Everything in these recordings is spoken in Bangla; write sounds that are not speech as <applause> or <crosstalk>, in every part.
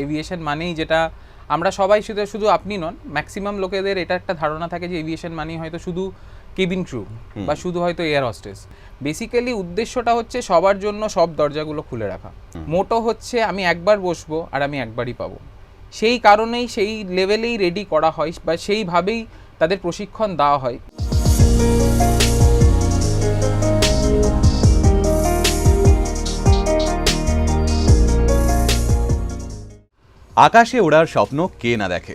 এভিয়েশন মানেই যেটা আমরা সবাই শুধু শুধু আপনি নন ম্যাক্সিমাম লোকেদের এটা একটা ধারণা থাকে যে এভিয়েশন মানেই হয়তো শুধু কেবিন ক্রু বা শুধু হয়তো এয়ার হস্টেস বেসিক্যালি উদ্দেশ্যটা হচ্ছে সবার জন্য সব দরজাগুলো খুলে রাখা। মোটো হচ্ছে আমি একবার বসবো আর আমি একবারই পাবো। সেই কারণেই সেই লেভেলেই রেডি করা হয় বা সেইভাবেই তাদের প্রশিক্ষণ দেওয়া হয়। আকাশে ওড়ার স্বপ্ন কে না দেখে?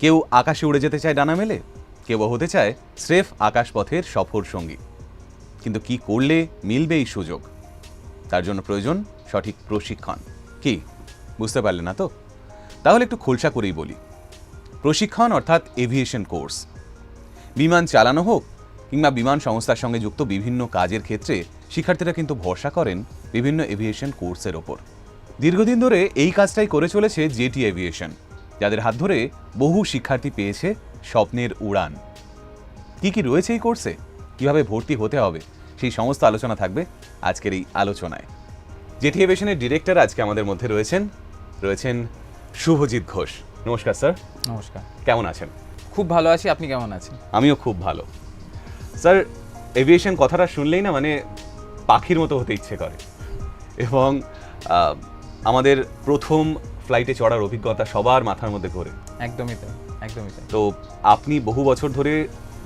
কেউ আকাশে উড়ে যেতে চায় ডানা মেলে, কেউ হতে চায় স্রেফ আকাশপথের সফর সঙ্গী। কিন্তু কি করলে মিলবে এই সুযোগ? তার জন্য প্রয়োজন সঠিক প্রশিক্ষণ। কি? বুঝতে পারলে না তো? তাহলে একটু খোলসা করেই বলি। প্রশিক্ষণ অর্থাৎ এভিয়েশন কোর্স। বিমান চালানো হোক কিংবা বিমান সংস্থার সঙ্গে যুক্ত বিভিন্ন কাজের ক্ষেত্রে শিক্ষার্থীরা কিন্তু ভরসা করেন বিভিন্ন এভিয়েশন কোর্সের ওপর। দীর্ঘদিন ধরে এই কাজটাই করে চলেছে জেটি এভিয়েশন যাদের হাত ধরে বহু শিক্ষার্থী পেয়েছে স্বপ্নের উড়ান। কি কি রয়েছে এই কোর্সে? কীভাবে ভর্তি হতে হবে? সেই সমস্ত আলোচনা থাকবে আজকের এই আলোচনায়। জেটি এভিয়েশনের ডিরেক্টর আজকে আমাদের মধ্যে রয়েছেন রয়েছেন শুভজিৎ ঘোষ। নমস্কার স্যার। নমস্কার। কেমন আছেন? খুব ভালো আছি আপনি কেমন আছেন? আমিও খুব ভালো। স্যার এভিয়েশন কথাটা শুনলেই না মানে পাখির মতো হতে ইচ্ছে করে। এবং আমাদের প্রথম ফ্লাইটে চড়ার অভিজ্ঞতা সবার মাথার মধ্যে ঘোরে। একদমই তাই একদমই তাই। তো আপনি বহু বছর ধরে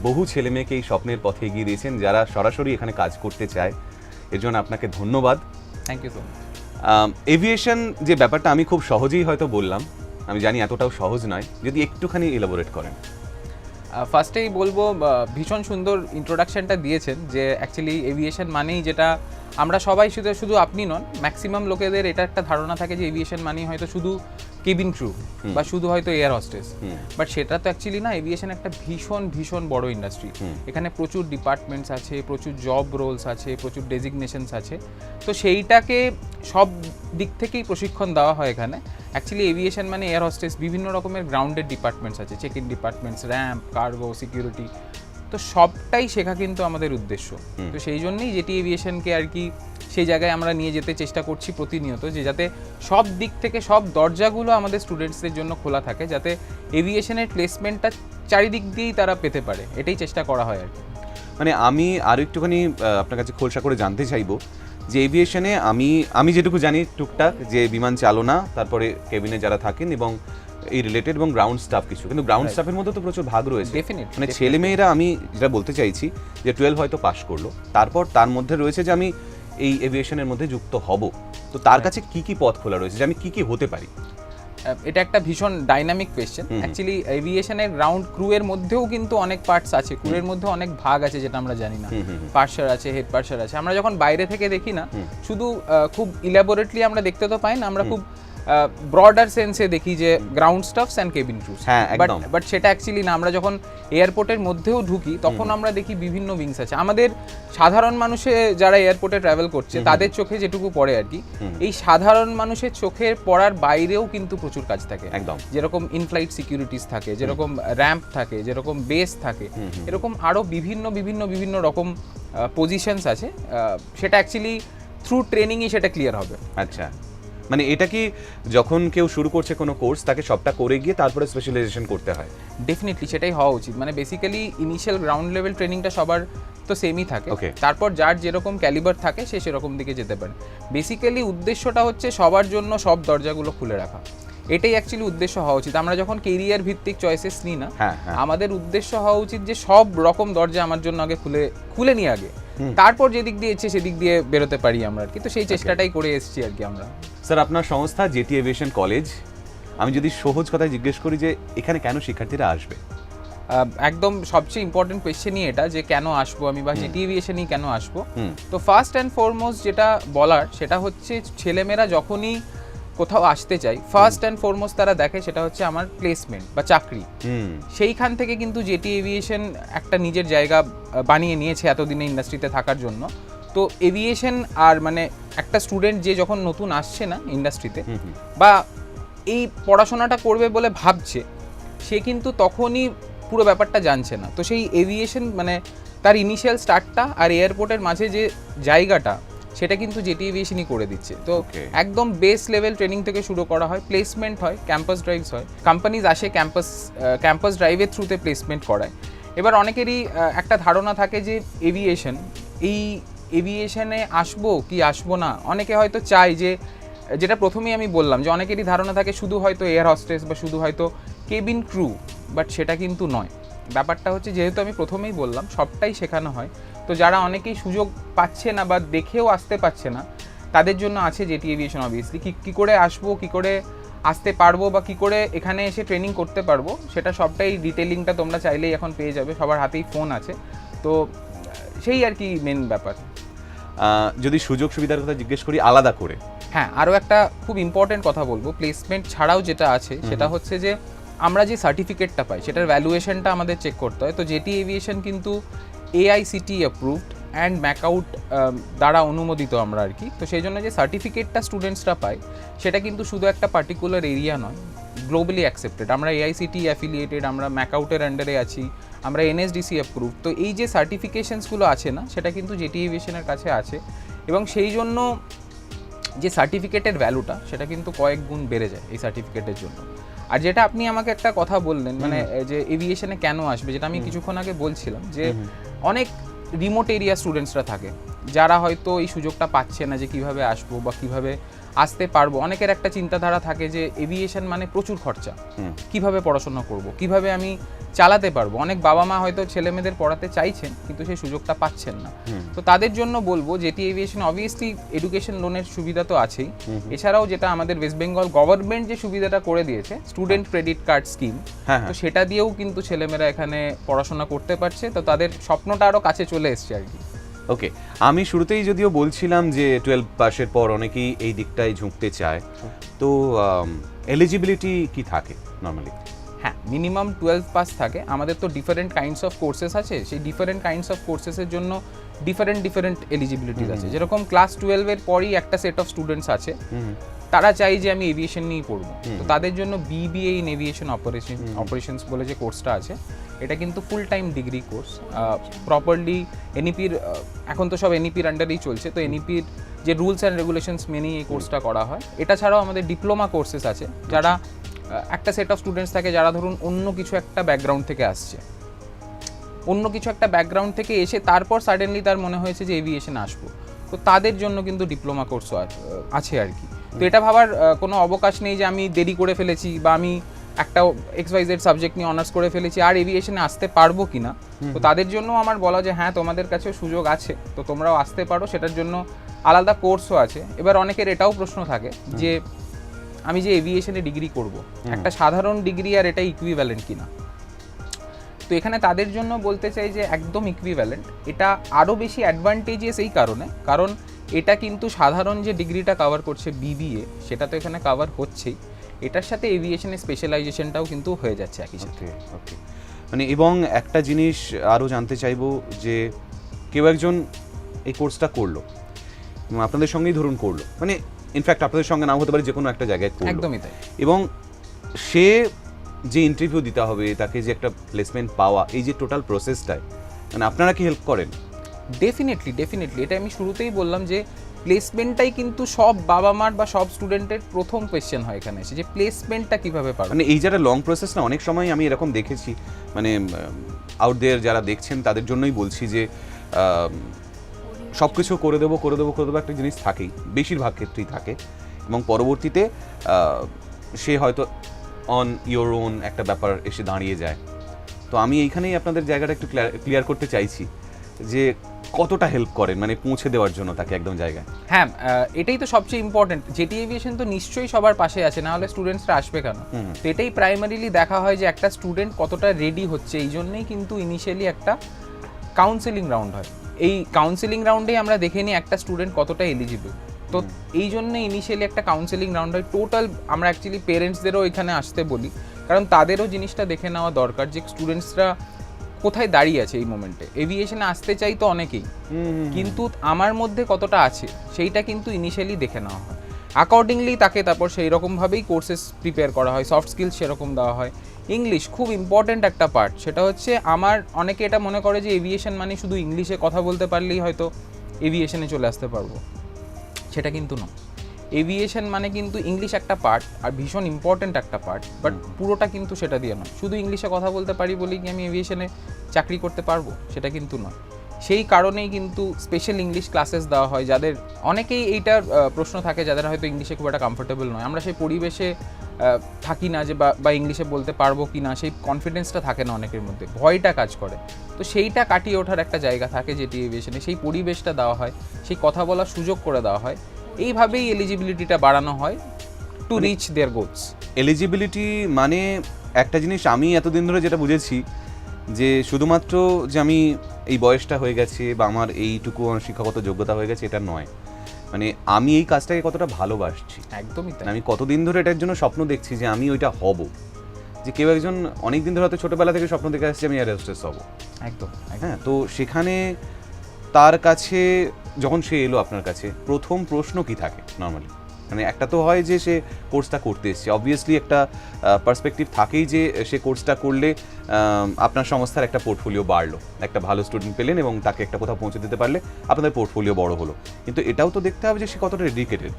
বহু ছেলে মেয়েকে এই স্বপ্নের পথে এগিয়ে দিয়েছেন যারা সরাসরি এখানে কাজ করতে চায়। এর জন্য আপনাকে ধন্যবাদ। Thank you so much aviation যে ব্যাপারটা আমি খুব সহজেই হয়তো বললাম আমি জানি এতটাও সহজ নয় যদি একটুখানি এলাবোরেট করেন। ফার্স্টেই বলব ভীষণ সুন্দর ইন্ট্রোডাকশানটা দিয়েছেন যে অ্যাকচুয়ালি এভিয়েশন মানেই যেটা আমরা সবাই শুধু শুধু আপনি নন ম্যাক্সিমাম লোকেদের এটা একটা ধারণা থাকে যে এভিয়েশন মানেই হয়তো শুধু কেবিন ক্রু বা শুধু হয়তো এয়ার হস্টেস। বাট সেটা তো অ্যাকচুয়ালি না এভিয়েশন একটা ভীষণ ভীষণ বড় ইন্ডাস্ট্রি এখানে প্রচুর ডিপার্টমেন্টস আছে প্রচুর জব রোলস আছে প্রচুর ডেজিগনেশনস আছে। তো সেইটাকে সব দিক থেকেই প্রশিক্ষণ দেওয়া হয় এখানে। অ্যাকচুয়ালি এভিয়েশন মানে এয়ার হস্টেস বিভিন্ন রকমের গ্রাউন্ডেড ডিপার্টমেন্টস আছে check in departments ramp cargo security তো সবটাই শেখা কিন্তু আমাদের উদ্দেশ্য। তো সেই জন্যই যেটি এভিয়েশনকে আর কি সেই জায়গায় আমরা নিয়ে যেতে চেষ্টা করছি প্রতিনিয়ত যে যাতে সব দিক থেকে সব দরজাগুলো আমাদের স্টুডেন্টসদের জন্য খোলা থাকে যাতে এভিয়েশনের প্লেসমেন্টটা চারিদিক দিয়েই তারা পেতে পারে। এটাই চেষ্টা করা হয় আর কি। মানে আমি আরও একটুখানি আপনার কাছে খোলসা করে জানতে চাইব যে এভিয়েশনে আমি আমি যেটুকু জানি টুকটাক যে বিমান চালনা তারপরে কেবিনে যারা থাকেন এবং এই রিলেটেড এবং গ্রাউন্ড স্টাফ কিছু কিন্তু গ্রাউন্ড স্টাফের মধ্যে তো প্রচুর ভাগ রয়েছে। মানে ছেলে মেয়েরা আমি যেটা বলতে চাইছি যে টুয়েলভ হয়তো পাশ করল তারপর তার মধ্যে রয়েছে যে আমি এই এভিয়েশনের মধ্যে যুক্ত হব। তো তার কাছে কি কি পথ খোলা রয়েছে? যে আমি কি কি হতে পারি? এটা একটা ভীষণ ডাইনামিক কোয়েশ্চেন অ্যাকচুয়ালি এভিয়েশনের গ্রাউন্ড ক্রু এর মধ্যেও কিন্তু অনেক পার্টস আছে। ক্রু এর মধ্যে অনেক ভাগ আছে যেটা আমরা জানি না। পার্সার আছে হেড পার্সার আছে। আমরা যখন বাইরে থেকে দেখি না শুধু খুব ইলাবোরেটলি আমরা দেখতে তো পাই না আমরা খুব ব্রডার সেন্সে দেখি যে ground staffs and cabin crews হ্যাঁ, বাট। বাট সেটা অ্যাকচুয়ালি না আমরা যখন এয়ারপোর্টের মধ্যেও ঢুকি তখন আমরা দেখি বিভিন্ন উইংস আছে। আমাদের সাধারণ মানুষে যারা এয়ারপোর্টে ট্রাভেল করছে তাদের চোখে যেটুকু পড়ে আর কি এই সাধারণ মানুষের চোখে পড়ার বাইরেও কিন্তু প্রচুর কাজ থাকে। একদম। যেরকম ইনফ্লাইট সিকিউরিটিস থাকে যেরকম র্যাম্প থাকে যেরকম বেস থাকে এরকম আরও বিভিন্ন বিভিন্ন বিভিন্ন রকম পজিশনস আছে। সেটা অ্যাকচুয়ালি থ্রু ট্রেনিংই সেটা ক্লিয়ার হবে। আচ্ছা। মানে এটা কি যখন কেউ শুরু করছে কোনো কোর্স তাকে সবটা করে গিয়ে তারপরে স্পেশালাইজেশন করতে হয়? ডেফিনেটলি সেটাই হওয়া উচিত। মানে বেসিক্যালি ইনিশিয়াল গ্রাউন্ড লেভেল ট্রেনিংটা সবার তো সেমই থাকে. তারপর যার যেরকম ক্যালিবার থাকে সে সেরকম দিকে যেতে পারে। বেসিক্যালি উদ্দেশ্যটা হচ্ছে সবার জন্য সব দরজাগুলো খুলে রাখা। এটাই অ্যাকচুয়ালি উদ্দেশ্য হওয়া উচিত। আমরা যখন কেরিয়ার ভিত্তিক চয়েসেস নিই না হ্যাঁ, হ্যাঁ। আমাদের উদ্দেশ্য হওয়া উচিত যে সব রকম দরজা আমার জন্য আগে খুলে খুলে নিয়ে আগে। তারপর যেদিক দিয়ে ইচ্ছে সেদিক দিয়ে বেরোতে পারি আমরা আর কি। তো সেই চেষ্টাটাই করে এসেছি আর কি আমরা। স্যার আপনার সংস্থা জেটি এভিয়েশন কলেজ। আমি যদি সহজ কথায় জিজ্ঞেস করি যে এখানে কেন শিক্ষার্থীরা আসবে? একদম সবচেয়ে ইম্পর্টেন্ট কোয়েশ্চেনই এটা যে কেন আসব আমি বা জিটি এভিয়েশনই কেন আসব। তো ফার্স্ট অ্যান্ড ফরমোস্ট যেটা বলার সেটা হচ্ছে ছেলেমেয়েরা যখনই কোথাও আসতে চাই ফার্স্ট অ্যান্ড ফরমোস্ট তারা দেখে সেটা হচ্ছে আমার প্লেসমেন্ট বা চাকরি। হুম। সেইখান থেকে কিন্তু জেটি এভিয়েশন একটা নিজের জায়গা বানিয়ে নিয়েছে এতদিনে ইন্ডাস্ট্রিতে থাকার জন্য। তো এভিয়েশন আর মানে একটা স্টুডেন্ট যে যখন নতুন আসছে না ইন্ডাস্ট্রিতে বা এই পড়াশোনাটা করবে বলে ভাবছে সে কিন্তু তখনই পুরো ব্যাপারটা জানছে না। তো সেই এভিয়েশন মানে তার ইনিশিয়াল স্টার্টটা আর এয়ারপোর্টের মাঝে যে জায়গাটা সেটা কিন্তু জেটি এভিয়েশনই করে দিচ্ছে। তো একদম বেস লেভেল ট্রেনিং থেকে শুরু করা হয় প্লেসমেন্ট হয় ক্যাম্পাস ড্রাইভস হয়। কোম্পানিজ আসে ক্যাম্পাস ক্যাম্পাস ড্রাইভের থ্রুতে প্লেসমেন্ট করায়। এবার অনেকেরই একটা ধারণা থাকে যে এভিয়েশন এই এভিয়েশনে আসব কি আসব না? অনেকে হয়তো চায় যে, যেটা প্রথমেই আমি বললাম যে, অনেকেরই ধারণা থাকে শুধু হয়তো এয়ার হস্টেস বা শুধু হয়তো কেবিন ক্রু বাট সেটা কিন্তু নয়। ব্যাপারটা হচ্ছে যেহেতু আমি প্রথমেই বললাম, সবটাই শেখানো হয়। তো যারা অনেকেই সুযোগ পাচ্ছে না বা দেখেও আসতে পারছে না, তাদের জন্য আছে জেটি এভিয়েশন অবভিয়াসলি কি, কী করে আসব, কি করে আসতে পারব বা কি করে এখানে এসে ট্রেনিং করতে পারব, সেটা সবটাই ডিটেলিংটা তোমরা চাইলেই এখন পেয়ে যাবে। সবার হাতেই ফোন আছে। তো সেই আর কি মেন ব্যাপার। যদি সুযোগ সুবিধার কথা জিজ্ঞেস করি আলাদা করে। হ্যাঁ আরও একটা খুব ইম্পর্টেন্ট কথা বলব। প্লেসমেন্ট ছাড়াও যেটা আছে সেটা হচ্ছে যে আমরা যে সার্টিফিকেটটা পাই সেটার ভ্যালুয়েশনটা আমাদের চেক করতে হয়। তো জেটি এভিয়েশন কিন্তু এআইসিটি অ্যাপ্রুভড অ্যান্ড ম্যাকআউট দ্বারা অনুমোদিত আমরা আর কি। তো সেই জন্য যে সার্টিফিকেটটা স্টুডেন্টসরা পায় সেটা কিন্তু শুধু একটা পার্টিকুলার এরিয়া নয় গ্লোবালি অ্যাকসেপ্টেড আমরা এআইসিটি অ্যাফিলিয়েটেড আমরা ম্যাকআউটের আন্ডারে আছি আমরা এনএসডিসি অ্যাপ্রুভ তো এই যে সার্টিফিকেশনসগুলো আছে না সেটা কিন্তু জেটি এভিয়েশনের কাছে আছে এবং সেই জন্য যে সার্টিফিকেটের ভ্যালুটা সেটা কিন্তু কয়েক গুণ বেড়ে যায় এই সার্টিফিকেটের জন্য। আর যেটা আপনি আমাকে একটা কথা বললেন মানে যে এভিয়েশনে কেন আসবে যেটা আমি কিছুক্ষণ আগে বলছিলাম যে অনেক রিমোট এরিয়া স্টুডেন্টসরা থাকে যারা হয়তো এই সুযোগটা পাচ্ছে না যে কীভাবে আসব বা কীভাবে আসতে পারব। অনেকের একটা চিন্তাধারা থাকে যে এভিয়েশন মানে প্রচুর খরচা। কীভাবে পড়াশোনা করব? কীভাবে আমি চালাতে পারব। অনেক বাবা মা হয়তো ছেলে মেয়েদের পড়াতে চাইছেন কিন্তু সেই সুযোগটা পাচ্ছেন না। তো তাদের জন্য বলব যেটি এভিয়েশন অবভিয়াসলি এডুকেশন লোনের সুবিধা তো আছেই। এছাড়াও যেটা আমাদের ওয়েস্ট বেঙ্গল গভর্নমেন্ট যে সুবিধাটা করে দিয়েছে স্টুডেন্ট ক্রেডিট কার্ড স্কিম হ্যাঁ তো সেটা দিয়েও কিন্তু ছেলেমেয়েরা এখানে পড়াশোনা করতে পারছে। তো তাদের স্বপ্নটা আরও কাছে চলে এসছে আর কি। ওকে আমি শুরুতেই যদিও বলছিলাম যে টুয়েলভ পাসের পর অনেকেই এই দিকটায় ঝুঁকতে চায়। তো এলিজিবিলিটি কি থাকে নর্মালি হ্যাঁ মিনিমাম টুয়েলভ পাস থাকে। আমাদের তো ডিফারেন্ট কাইন্ডস অফ কোর্সেস আছে। সেই ডিফারেন্ট কাইন্ডস অফ কোর্সেসের জন্য ডিফারেন্ট ডিফারেন্ট এলিজিবিলিটিস আছে। যেরকম ক্লাস টুয়েলভের পরই একটা সেট অফ স্টুডেন্টস আছে। তারা চাই যে আমি এভিয়েশন নিয়েই পড়ব। তো তাদের জন্য BBA in aviation operation operations বলে যে কোর্সটা আছে এটা কিন্তু full time degree course properly এনইপির এখন তো সব এনইপির আন্ডারেই চলছে। তো এনইপির যে রুলস অ্যান্ড রেগুলেশনস মেনেই এই কোর্সটা করা হয়। এটা ছাড়াও আমাদের ডিপ্লোমা কোর্সেস আছে। যারা আহ, একটা সেট অফ স্টুডেন্টস থাকে যারা ধরুন অন্য কিছু একটা ব্যাকগ্রাউন্ড থেকে আসছে। অন্য কিছু একটা ব্যাকগ্রাউন্ড থেকে এসে তারপর সাডেনলি তার মনে হয়েছে যে এভিয়েশন আসব। তো তাদের জন্য কিন্তু ডিপ্লোমা কোর্সও আছে আর কি। তো এটা ভাবার কোনো অবকাশ নেই যে আমি দেরি করে ফেলেছি বা আমি একটা এক্স ওয়াই জেড সাবজেক্ট নিয়ে অনার্স করে ফেলেছি আর এভিয়েশনে আসতে পারব কি না? তো তাদের জন্য আমার বলা যে হ্যাঁ তোমাদের কাছেও সুযোগ আছে তো তোমরাও আসতে পারো। সেটার জন্য আলাদা কোর্সও আছে। এবার অনেকের এটাও প্রশ্ন থাকে যে আমি যে এভিয়েশনে ডিগ্রি করব একটা সাধারণ ডিগ্রি আর এটা ইকুইভ্যালেন্ট কিনা? তো এখানে তাদের জন্য বলতে চাই যে একদম ইকুইভ্যালেন্ট এটা আরও বেশি অ্যাডভান্টেজিয়াস এই কারণে কারণ এটা কিন্তু সাধারণ যে ডিগ্রিটা কভার করছে বিবিএ সেটা তো এখানে কভার হচ্ছেই। এটার সাথে এভিয়েশনের স্পেশালাইজেশনটাও কিন্তু হয়ে যাচ্ছে একই সাথে। ওকে ওকে মানে এবং একটা জিনিস আরও জানতে চাইব যে কেউ একজন এই কোর্সটা করল আপনাদের সঙ্গেই ধরুন করল। মানে ইনফ্যাক্ট আপনাদের সঙ্গে নাও হতে পারে যে কোনো একটা জায়গায় একদমই তাই। এবং সে যে ইন্টারভিউ দিতে হবে তাকে যে একটা প্লেসমেন্ট পাওয়া এই যে টোটাল প্রসেসটায় মানে আপনারা কি হেল্প করেন? ডেফিনেটলি ডেফিনেটলি এটা আমি শুরুতেই বললাম যে প্লেসমেন্টটাই কিন্তু সব বাবা মার বা সব স্টুডেন্টের প্রথম কোয়েশ্চেন হয় এখানে এসে যে প্লেসমেন্টটা কীভাবে পাবে? মানে এই যারা লং প্রসেস না অনেক সময় আমি এরকম দেখেছি মানে আউট দেয়ার যারা দেখছেন তাদের জন্যই বলছি যে সব কিছু করে দেবো করে দেবো করে দেবো একটা জিনিস থাকেই বেশিরভাগ ক্ষেত্রেই থাকে। এবং পরবর্তীতে সে হয়তো অন ইওর ওন একটা ব্যাপার এসে দাঁড়িয়ে যায়। তো আমি এইখানেই আপনাদের জায়গাটা একটু ক্লিয়ার করতে চাইছি যে কতটা হেল্প করেন মানে পৌঁছে দেওয়ার জন্য তাকে একদম জায়গায়। হ্যাঁ এটাই তো সবচেয়ে ইম্পর্টেন্ট জেটি এভিয়েশন তো নিশ্চয়ই সবার পাশে আছে না হলে স্টুডেন্টসরা আসবে কেন। তো এটাই প্রাইমারিলি দেখা হয় যে একটা স্টুডেন্ট কতটা রেডি হচ্ছে এই জন্যই কিন্তু ইনিশিয়ালি একটা কাউন্সেলিং রাউন্ড হয়। এই কাউন্সেলিং রাউন্ডেই আমরা দেখে নিই একটা স্টুডেন্ট কতটা এলিজিবল তো এই জন্য ইনিশিয়ালি একটা কাউন্সেলিং রাউন্ড হয়। টোটাল আমরা অ্যাকচুয়ালি পেরেন্টসদেরও এখানে আসতে বলি। কারণ তাদেরও জিনিসটা দেখে নেওয়া দরকার যে স্টুডেন্টসরা কোথায় দাঁড়িয়ে আছে এই মোমেন্টে এভিয়েশনে আসতে চাই তো অনেকেই। কিন্তু আমার মধ্যে কতটা আছে সেইটা কিন্তু ইনিশিয়ালি দেখে নেওয়া হয়। অ্যাকর্ডিংলি তাকে তারপর সেই রকমভাবেই কোর্সেস প্রিপেয়ার করা হয়। সফট স্কিলস সেরকম দেওয়া হয়। ইংলিশ খুব ইম্পর্ট্যান্ট একটা পার্ট সেটা হচ্ছে আমার অনেকে এটা মনে করে যে এভিয়েশন মানে শুধু ইংলিশে কথা বলতে পারলেই হয়তো এভিয়েশনে চলে আসতে পারব। সেটা কিন্তু নয়। এভিয়েশন মানে কিন্তু ইংলিশ একটা পার্ট আর ভীষণ ইম্পর্ট্যান্ট একটা পার্ট বাট পুরোটা কিন্তু সেটা দিয়ে নয়। শুধু ইংলিশে কথা বলতে পারি বলেই কি আমি এভিয়েশনে চাকরি করতে পারব? সেটা কিন্তু নয়। সেই কারণেই কিন্তু স্পেশাল ইংলিশ ক্লাসেস দেওয়া হয় যাদের অনেকেই এইটার প্রশ্ন থাকে যাদের হয়তো ইংলিশে খুব একটা কমফোর্টেবল নয়। আমরা সেই পরিবেশে থাকি না যে বা ইংলিশে বলতে পারব কি না সেই কনফিডেন্সটা থাকে না অনেকের মধ্যে ভয়টা কাজ করে। তো সেইটা কাটিয়ে ওঠার একটা জায়গা থাকে যেটি এভিয়েশনে সেই পরিবেশটা দেওয়া হয় সেই কথা বলার সুযোগ করে দেওয়া হয়। এইভাবেই এলিজিবিলিটিটা বাড়ানো হয় to reach their goals eligibility মানে একটা জিনিস আমি এতদিন ধরে যেটা বুঝেছি যে শুধুমাত্র যে আমি এই বয়সটা হয়ে গেছে বা আমার এইটুকু শিক্ষাগত যোগ্যতা হয়ে গেছে এটা নয়। মানে আমি এই কাজটাকে কতটা ভালোবাসছি। একদমই তাই। আমি কতদিন ধরে এটার জন্য স্বপ্ন দেখছি যে আমি ওইটা হব। যে কেউ একজন অনেক দিন ধরে হয়তো ছোটোবেলা থেকে স্বপ্ন দেখে আসছে আমি এয়ার হোস্টেস হব। একদম একদম। হ্যাঁ তো সেখানে তার কাছে যখন সে এলো আপনার কাছে প্রথম প্রশ্ন কি থাকে নর্মালি মানে একটা তো হয় যে সে কোর্সটা করতে এসছে। অবভিয়াসলি একটা পার্সপেক্টিভ থাকেই যে সে কোর্সটা করলে আপনার সংস্থার একটা পোর্টফোলিও বাড়লো। একটা ভালো স্টুডেন্ট পেলেন এবং তাকে একটা কোথাও পৌঁছে দিতে পারলে আপনাদের পোর্টফোলিও বড় হলো। কিন্তু এটাও তো দেখতে হবে যে সে কতটা ডেডিকেটেড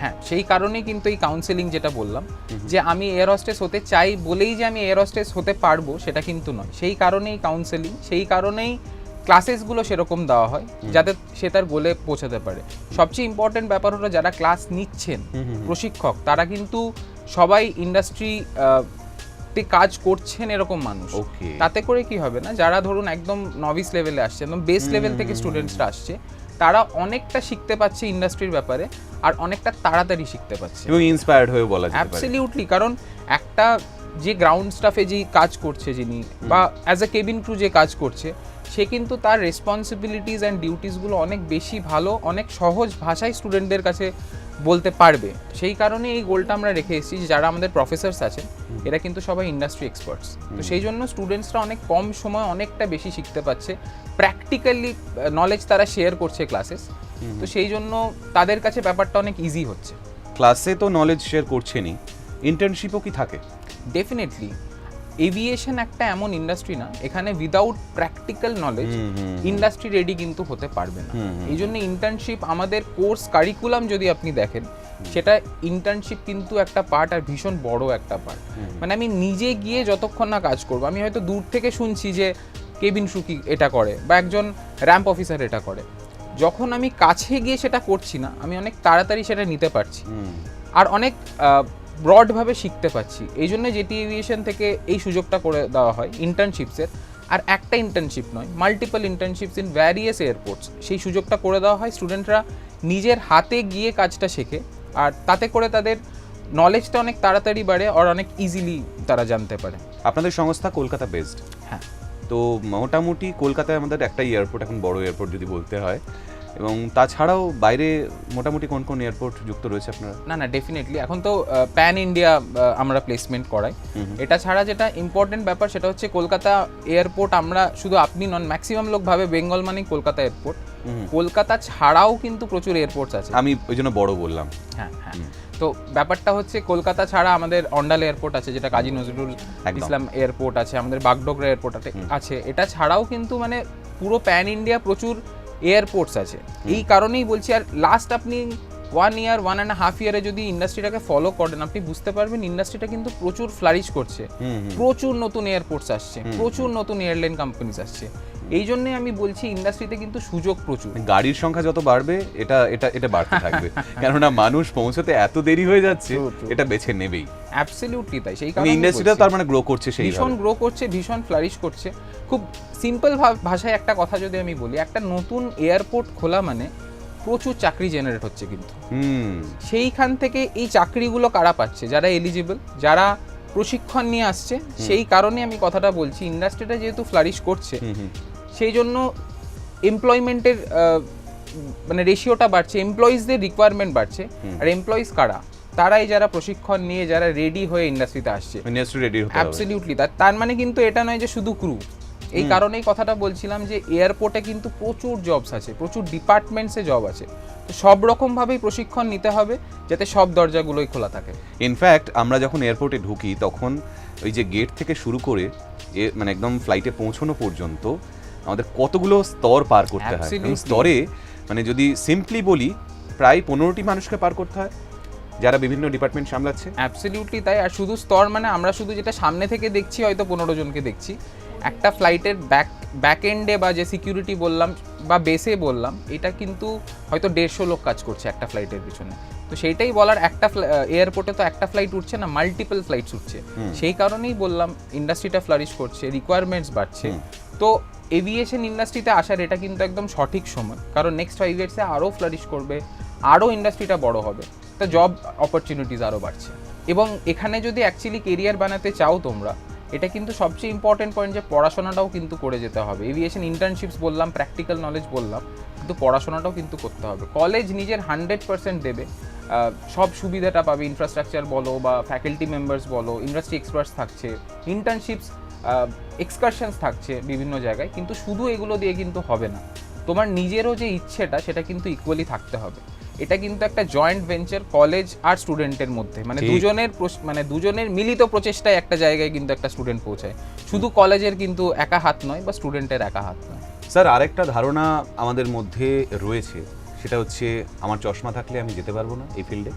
হ্যাঁ সেই কারণেই কিন্তু এই কাউন্সেলিং যেটা বললাম যে আমি এয়ার হস্টেস হতে চাই বলেই যে আমি এয়ার হস্টেস হতে পারব সেটা কিন্তু নয়। সেই কারণেই কাউন্সেলিং সেই কারণেই ক্লাসেসগুলো সেরকম দেওয়া হয় যাতে সে তার গোলে পৌঁছাতে পারে। সবচেয়ে ইম্পর্টেন্ট ব্যাপার হলো যারা ক্লাস নিচ্ছেন প্রশিক্ষক তারা কিন্তু সবাই ইন্ডাস্ট্রি তে কাজ করছেন এরকম মানুষ। তাতে করে কি হবে না যারা ধরুন একদম নভিস লেভেলে আসছে একদম বেস লেভেল থেকে স্টুডেন্টসরা আসছে তারা অনেকটা শিখতে পাচ্ছে ইন্ডাস্ট্রির ব্যাপারে আর অনেকটা তাড়াতাড়ি শিখতে পাচ্ছে এবং ইন্সপায়ার্ড হয়ে বলা পারে। অ্যাবসলিউটলি কারণ একটা যে গ্রাউন্ড স্টাফে যে কাজ করছে যিনি বা অ্যাজ এ কেবিন ক্রু যে কাজ করছে সে কিন্তু তার রেসপন্সিবিলিটিস অ্যান্ড ডিউটিসগুলো অনেক বেশি ভালো অনেক সহজ ভাষায় স্টুডেন্টদের কাছে বলতে পারবে। সেই কারণে এই গোলটা আমরা রেখে এসেছি যে যারা আমাদের প্রফেসরস আছেন এরা কিন্তু সবাই ইন্ডাস্ট্রি এক্সপার্টস তো সেই জন্য স্টুডেন্টসরা অনেক কম সময় অনেকটা বেশি শিখতে পাচ্ছে প্র্যাকটিক্যালি নলেজ তারা শেয়ার করছে ক্লাসেস তো সেই জন্য তাদের কাছে ব্যাপারটা অনেক ইজি হচ্ছে। ক্লাসে তো নলেজ শেয়ার করছেনই। ইন্টার্নশিপও কি থাকে? ডেফিনেটলি এভিয়েশন একটা এমন ইন্ডাস্ট্রি না এখানে without practical knowledge industry ready কিন্তু হতে পারবে না। এই জন্য ইন্টার্নশিপ আমাদের কোর্স কারিকুলাম যদি আপনি দেখেন সেটা ইন্টার্নশিপ কিন্তু একটা পার্ট আর ভীষণ বড় একটা পার্ট মানে আমি নিজে গিয়ে যতক্ষণ না কাজ করব আমি হয়তো দূর থেকে শুনছি যে কেবিন সুকি এটা করে বা একজন র্যাম্প অফিসার এটা করে। যখন আমি কাছে গিয়ে সেটা করছি না আমি অনেক তাড়াতাড়ি সেটা নিতে পারছি। আর অনেক ব্রডভাবে শিখতে পাচ্ছি এই জন্য জেটি এভিয়েশন থেকে এই সুযোগটা করে দেওয়া হয় ইন্টার্নশিপসের আর একটা ইন্টার্নশিপ নয় multiple internships in various airports সেই সুযোগটা করে দেওয়া হয় স্টুডেন্টরা নিজের হাতে গিয়ে কাজটা শেখে আর তাতে করে তাদের নলেজটা অনেক তাড়াতাড়ি বাড়ে আর অনেক ইজিলি তারা জানতে পারে। আপনাদের সংস্থা কলকাতা বেসড হ্যাঁ। তো মোটামুটি কলকাতায় আমাদের একটা এয়ারপোর্ট এখন বড় এয়ারপোর্ট যদি বলতে হয় এবং তাছাড়াও বাইরে মোটামুটি কোন কোন এয়ারপোর্ট যুক্ত রয়েছে আপনারা? না না ডেফিনেটলি এখন তো প্যান ইন্ডিয়া আমরা প্লেসমেন্ট করাই। এটা ছাড়া যেটা ইম্পর্টেন্ট ব্যাপার সেটা হচ্ছে কলকাতা এয়ারপোর্ট আমরা শুধু আপনি নন ম্যাক্সিমাম লোক ভাবে বেঙ্গল মানেই কলকাতা এয়ারপোর্ট কলকাতা ছাড়াও কিন্তু প্রচুর এয়ারপোর্টস আছে। আমি ওই জন্য বড় বললাম। হ্যাঁ হ্যাঁ। তো ব্যাপারটা হচ্ছে কলকাতা ছাড়া আমাদের অন্ডাল এয়ারপোর্ট আছে যেটা কাজী নজরুল। ইসলাম এয়ারপোর্ট আছে আমাদের বাগডোগরা এয়ারপোর্ট আছে। এটা ছাড়াও কিন্তু মানে পুরো প্যান ইন্ডিয়া প্রচুর এয়ারপোর্টস আছে। এই কারণেই বলছি আর লাস্ট আপনি one year one and half ইয়ারে যদি ইন্ডাস্ট্রিটাকে ফলো করেন আপনি বুঝতে পারবেন ইন্ডাস্ট্রিটা কিন্তু প্রচুর ফ্লারিশ করছে। প্রচুর নতুন এয়ারপোর্টস আসছে প্রচুর নতুন এয়ারলাইন কোম্পানিজ আসছে। এই জন্যে আমি বলছি ইন্ডাস্ট্রিতে কিন্তু সুযোগ প্রচুর। গাড়ির সংখ্যা যত বাড়বে এটা এটা এটা বাড়তে থাকবে। <laughs> কেননা মানুষ পৌঁছতে এত দেরি হয়ে যাচ্ছে. এটা বেছে নেবেই। অ্যাবসলিউটলি তাই সেই মানে কারণে ইন্ডাস্ট্রিটা তার মানে গ্রো করছে সেই ভীষণ গ্রো করছে ভীষণ ফ্লারিশ করছে। খুব সিম্পল ভাষায় একটা কথা যদি আমি বলি একটা নতুন এয়ারপোর্ট খোলা মানে প্রচুর চাকরি জেনারেট হচ্ছে কিন্তু। হুম। সেইখান থেকে এই চাকরিগুলো কারা পাচ্ছে? যারা এলিজিবল যারা প্রশিক্ষণ নিয়ে আসছে সেই কারণে আমি কথাটা বলছি। ইন্ডাস্ট্রিটা যেহেতু ফ্লারিশ করছে। সেই জন্য এমপ্লয়মেন্টের মানে রেশিওটা বাড়ছে এমপ্লয়িজদের রিকোয়ারমেন্ট বাড়ছে। আর এমপ্লয়িজ কারা? তারাই যারা প্রশিক্ষণ নিয়ে যারা রেডি হয়ে ইন্ডাস্ট্রিতে আসছে। ইন্ডাস্ট্রি রেডি হতে অ্যাবসলিউটলি তার তার মানে কিন্তু এটা নয় যে শুধু ক্রু এই কারণেই কথাটা বলছিলাম যে এয়ারপোর্টে কিন্তু প্রচুর জবস আছে প্রচুর ডিপার্টমেন্টসে জব আছে। তো সব রকমভাবেই প্রশিক্ষণ নিতে হবে যাতে সব দরজাগুলোই খোলা থাকে। ইনফ্যাক্ট আমরা যখন এয়ারপোর্টে ঢুকি তখন ওই যে গেট থেকে শুরু করে মানে একদম ফ্লাইটে পৌঁছানো পর্যন্ত আমাদের কতগুলো স্তর পার করতে হয়। স্তরে মানে যদি সিম্পলি বলি প্রায় পনেরোটি মানুষকে পার করতে হয় যারা বিভিন্ন ডিপার্টমেন্ট সামলাচ্ছে। অ্যাবসলিউটলি তাই আর শুধু স্তর মানে আমরা শুধু যেটা সামনে থেকে দেখছি হয়তো পনেরো জনকে দেখছি। একটা ফ্লাইটের ব্যাক ব্যাক এন্ডে বা যে সিকিউরিটি বললাম বা বেসে বললাম এটা কিন্তু হয়তো দেড়শো লোক কাজ করছে একটা ফ্লাইটের পিছনে। তো সেইটাই বলার একটা এয়ারপোর্টে তো একটা ফ্লাইট উঠছে না মাল্টিপল ফ্লাইটস উঠছে। সেই কারণেই বললাম ইন্ডাস্ট্রিটা ফ্লারিশ করছে রিকোয়ারমেন্টস বাড়ছে। তো এভিয়েশন ইন্ডাস্ট্রিতে আসার এটা কিন্তু একদম সঠিক সময়। কারণ নেক্সট ফাইভ ইয়ার্সে আরও ফ্লারিশ করবে, আরও ইন্ডাস্ট্রিটা বড় হবে, তো জব অপরচুনিটিস আরও বাড়ছে। এবং এখানে যদি অ্যাকচুয়ালি কেরিয়ার বানাতে চাও তোমরা, এটা কিন্তু সবচেয়ে ইম্পর্টেন্ট পয়েন্ট যে পড়াশোনাটাও কিন্তু করে যেতে হবে। এভিয়েশন ইন্টার্নশিপস বললাম প্র্যাকটিক্যাল নলেজ বললাম, কিন্তু পড়াশোনাটাও কিন্তু করতে হবে। কলেজ নিজের হান্ড্রেড পার্সেন্ট দেবে। সব সুবিধাটা পাবে। ইনফ্রাস্ট্রাকচার বলো বা ফ্যাকাল্টি মেম্বার্স বলো ইন্ডাস্ট্রি এক্সপার্টস থাকছে। ইন্টার্নশিপস এক্সকারশনস থাকছে বিভিন্ন জায়গায় কিন্তু শুধু এগুলো দিয়ে কিন্তু হবে না। তোমার নিজেরও যে ইচ্ছেটা সেটা কিন্তু ইকুয়ালি থাকতে হবে। এটা কিন্তু একটা জয়েন্ট ভেঞ্চার কলেজ আর স্টুডেন্টের মধ্যে। মানে দুজনের মানে দুজনের মিলিত প্রচেষ্টায় একটা জায়গায় কিন্তু একটা স্টুডেন্ট পৌঁছায়। শুধু কলেজের কিন্তু একা হাত নয় বা স্টুডেন্টের একা হাত নয়। স্যার আরেকটা ধারণা আমাদের মধ্যে রয়েছে। সেটা হচ্ছে আমার চশমা থাকলে আমি যেতে পারব না এই ফিল্ডে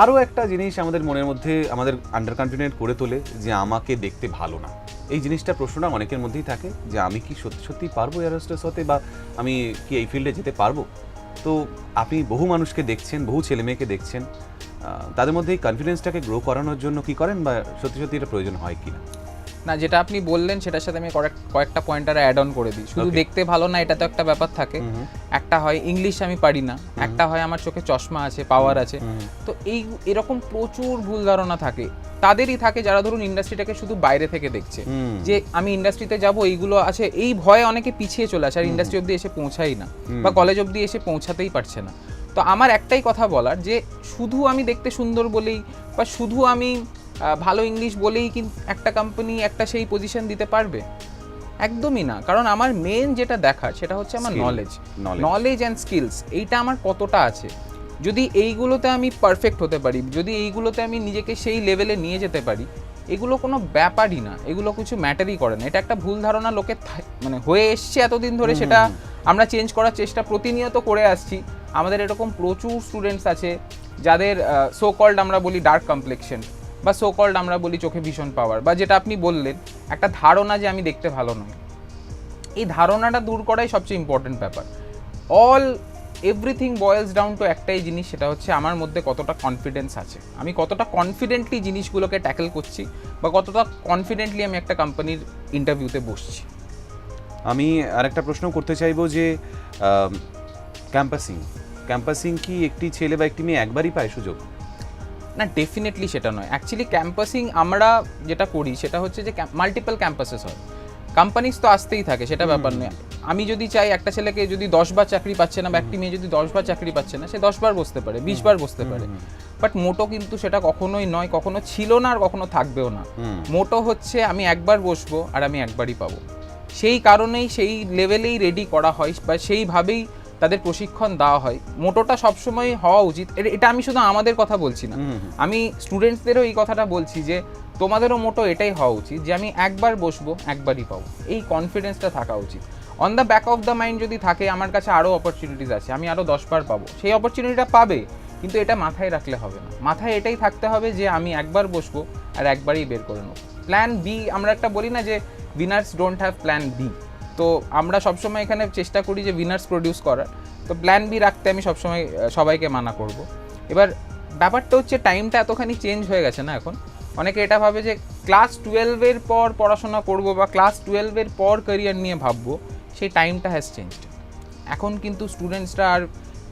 আরও একটা জিনিস আমাদের মনের মধ্যে আমাদের আন্ডার কন্টিনেন্ট করে তোলে যে আমাকে দেখতে ভালো না। এই জিনিসটা প্রশ্নটা অনেকের মধ্যেই থাকে যে আমি কি সত্যি সত্যি পারব এয়ারোস্টেস হতে বা আমি কি এই ফিল্ডে যেতে পারব? তো আপনি বহু মানুষকে দেখছেন, বহু ছেলে মেয়েকে দেখছেন তাদের মধ্যে এই কনফিডেন্সটাকে গ্রো করানোর জন্য কি করেন বা সত্যি সত্যি এটা প্রয়োজন হয় কি না না যেটা আপনি বললেন সেটার সাথে আমি কয়েক- কয়েকটা পয়েন্টার অ্যাড অন করে দিই। শুধু দেখতে ভালো না এটা তো একটা ব্যাপার থাকে। একটা হয় ইংলিশ আমি পারি না একটা হয় আমার চোখে চশমা আছে পাওয়ার আছে। তো এই এরকম প্রচুর ভুল ধারণা থাকে। তাদেরই থাকে যারা ধরুন ইন্ডাস্ট্রিটাকে শুধু বাইরে থেকে দেখছে। যে আমি ইন্ডাস্ট্রিতে যাব এইগুলো আছে এই ভয়ে অনেকে পিছিয়ে চলে আসে আর ইন্ডাস্ট্রি অবধি এসে পৌঁছাই না। বা কলেজ অবধি এসে পৌঁছাতেই পারছে না। তো আমার একটাই কথা বলার যে শুধু আমি দেখতে সুন্দর বলেই বা শুধু আমি ভালো ইংলিশ বলেই কিন্তু একটা কোম্পানি একটা সেই পজিশন দিতে পারবে? একদমই না। কারণ আমার মেন যেটা দেখার সেটা হচ্ছে আমার নলেজ নলেজ অ্যান্ড স্কিলস এইটা আমার কতটা আছে? যদি এইগুলোতে আমি পারফেক্ট হতে পারি যদি এইগুলোতে আমি নিজেকে সেই লেভেলে নিয়ে যেতে পারি এগুলো কোনো ব্যাপারই না। এগুলো কিছু ম্যাটারই করে না। এটা একটা ভুল ধারণা লোকের থা- মানে হয়ে এসছে এতদিন ধরে সেটা আমরা চেঞ্জ করার চেষ্টা প্রতিনিয়ত করে আসছি। আমাদের এরকম প্রচুর স্টুডেন্টস আছে যাদের সো কল্ড আমরা বলি ডার্ক কমপ্লেকশন বা সো কল্ড আমরা বলি চোখে ভীষণ পাওয়ার বা যেটা আপনি বললেন, একটা ধারণা যে আমি দেখতে ভালো নই। এই ধারণাটা দূর করাই সবচেয়ে ইম্পর্টেন্ট ব্যাপার। All everything boils down to একটাই জিনিস, সেটা হচ্ছে আমার মধ্যে কতটা কনফিডেন্স আছে। আমি কতটা কনফিডেন্টলি জিনিসগুলোকে ট্যাকেল করছি, বা কতটা কনফিডেন্টলি আমি একটা কোম্পানির ইন্টারভিউতে বসছি। আমি আরেকটা প্রশ্ন করতে চাইব যে ক্যাম্পাসিং ক্যাম্পাসিং কি একটি ছেলে বা একটি মেয়ে একবারই পায় সুযোগ? না ডেফিনেটলি সেটা নয়। অ্যাকচুয়ালি ক্যাম্পাসিং আমরা যেটা করি সেটা হচ্ছে যে মাল্টিপল ক্যাম্পাসেস হয়। কোম্পানিজ তো আসতেই থাকে সেটা ব্যাপার নয়। আমি যদি চাই একটা ছেলেকে যদি দশবার চাকরি পাচ্ছে না বা একটি মেয়ে যদি দশবার চাকরি পাচ্ছে না সে দশবার বসতে পারে বিশবার বসতে পারে। বাট মোটো কিন্তু সেটা কখনোই নয় কখনো ছিল না আর কখনো থাকবেও না। মোটো হচ্ছে আমি একবার বসবো আর আমি একবারই পাবো। সেই কারণেই সেই লেভেলেই রেডি করা হয় বা সেইভাবেই তাদের প্রশিক্ষণ দেওয়া হয়। মোটোটা সবসময় হওয়া উচিত। এটা আমি শুধু আমাদের কথা বলছি না। আমি স্টুডেন্টসদেরও এই কথাটা বলছি যে তোমাদেরও মোটো এটাই হওয়া উচিত যে আমি একবার বসবো একবারই পাবো। এই কনফিডেন্সটা থাকা উচিত। On the back of the mind যদি থাকে আমার কাছে আরও অপরচুনিটিস আছে। আমি আরও দশবার পাবো। সেই অপরচুনিটিটা পাবে কিন্তু এটা মাথায় রাখলে হবে না। মাথায় এটাই থাকতে হবে যে আমি একবার বসবো আর একবারই বের করে নেব। প্ল্যান বি আমরা একটা বলি না যে winners don't have plan B তো আমরা সবসময় এখানে চেষ্টা করি যে উইনার্স প্রডিউস করার। তো প্ল্যান বি রাখতে আমি সবসময় সবাইকে মানা করব। এবার ব্যাপারটা হচ্ছে টাইমটা এতখানি চেঞ্জ হয়ে গেছে না এখন। অনেকে এটা ভাবে যে ক্লাস টুয়েলভের পর পড়াশোনা করব বা ক্লাস টুয়েলভের পর ক্যারিয়ার নিয়ে ভাববো সেই টাইমটা হ্যাজ চেঞ্জড এখন কিন্তু স্টুডেন্টসরা আর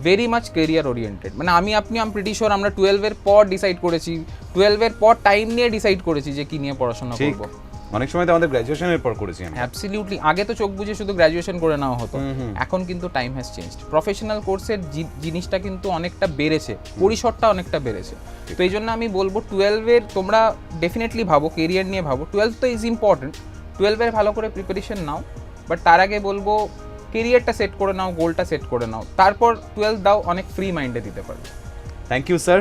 ভেরি মাচ কেরিয়ার ওরিয়েন্টেড মানে আমি আপনি আম প্রিটি শিওর আমরা টুয়েলভের পর ডিসাইড করেছি টুয়েলভের পর টাইম নিয়ে ডিসাইড করেছি যে কী নিয়ে পড়াশোনা করব। অনেক সময় তো আমাদের গ্র্যাজুয়েশনের পর করেছি আমরা। অ্যাবসলিউটলি আগে তো চোখ বুঝে শুধু গ্র্যাজুয়েশন করে নেওয়া হতো। এখন কিন্তু টাইম হ্যাজ চেঞ্জ প্রফেশনাল কোর্সের জিনিসটা কিন্তু অনেকটা বেড়েছে। পরিসরটা অনেকটা বেড়েছে। তো এই জন্য আমি বলব টুয়েলভের তোমরা ডেফিনেটলি ভাবো কেরিয়ার নিয়ে ভাবো। টুয়েলভ তো ইজ ইম্পর্টেন্ট টুয়েলভের ভালো করে প্রিপারেশন নাও। বাট তার আগে বলব কেরিয়ারটা সেট করে নাও গোলটা সেট করে নাও। তারপর টুয়েলভ দাও অনেক ফ্রি মাইন্ডে দিতে পারবে। থ্যাংক ইউ স্যার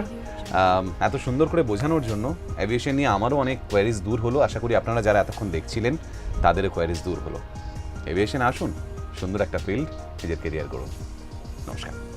এত সুন্দর করে বোঝানোর জন্য অ্যাভিয়েশন নিয়ে আমারও অনেক কোয়ারিজ দূর হলো। আশা করি আপনারা যারা এতক্ষণ দেখছিলেন, তাদেরও কোয়ারিজ দূর হলো। এভিয়েশন আসুন, সুন্দর একটা ফিল্ড নিজের কেরিয়ার করুন নমস্কার।